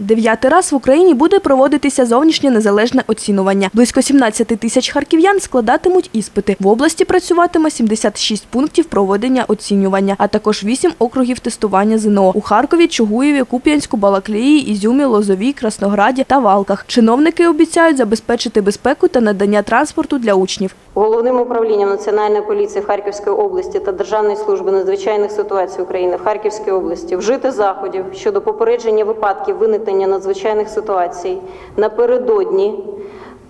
Дев'ятий раз в Україні буде проводитися зовнішнє незалежне оцінювання. Близько 17 тисяч харків'ян складатимуть іспити. В області працюватиме 76 пунктів проведення оцінювання, а також 8 округів тестування ЗНО у Харкові, Чугуєві, Куп'янську, Балаклії, Ізюмі, Лозовій, Краснограді та Валках. Чиновники обіцяють забезпечити безпеку та надання транспорту для учнів. Головним управлінням Національної поліції в Харківській області та Державної служби надзвичайних ситуацій України в Харківській області вжити заходів щодо попередження випадків виникнення надзвичайних ситуацій напередодні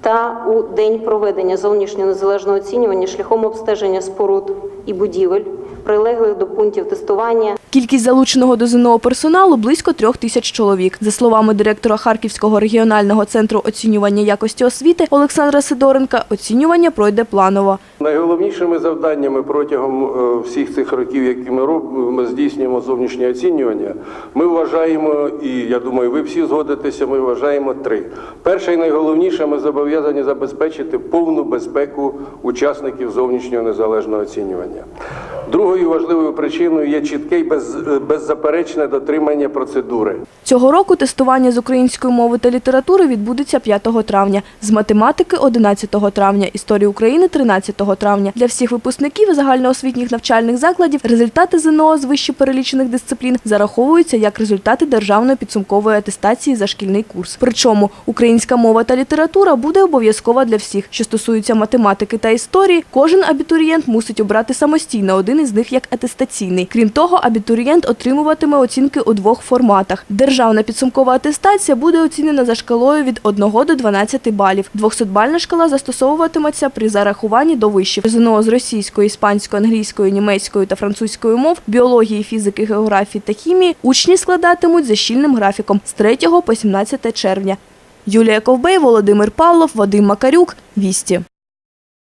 та у день проведення зовнішнього незалежного оцінювання шляхом обстеження споруд і будівель, прилеглих до пунктів тестування Кількість залученого до ЗНО персоналу близько трьох тисяч чоловік. За словами директора Харківського регіонального центру оцінювання якості освіти Олександра Сидоренка, оцінювання пройде планово. Найголовнішими завданнями протягом е, всіх цих років, які ми робимо, ми здійснюємо зовнішнє оцінювання. Ми вважаємо, і я думаю, ви всі згодитеся. Ми вважаємо три. Перше і найголовніше, ми зобов'язані забезпечити повну безпеку учасників зовнішнього незалежного оцінювання. Другою важливою причиною є чітке і без, е, беззаперечне дотримання процедури. Цього року тестування з української мови та літератури відбудеться 5 травня, з математики 11 травня, історії України 13 травня. Для всіх випускників загальноосвітніх навчальних закладів результати ЗНО з вище перелічених дисциплін зараховуються як результати державної підсумкової атестації за шкільний курс. Причому українська мова та література буде обов'язкова для всіх. Що стосується математики та історії, кожен абітурієнт мусить обрати самостійно один із них як атестаційний. Крім того, абітурієнт отримуватиме оцінки у двох форматах. Державна підсумкова атестація буде оцінена за шкалою від 1 до 12 балів. 200-бальна шкала застосовуватиметься при зарахуванні до вишів. ЗНО з російської, іспанської, англійської, німецької та французької мов, біології, фізики, географії та хімії учні складатимуть за щільним графіком з 3 по 17 червня. Юлія Ковбей, Володимир Павлов, Вадим Макарюк. Вісті.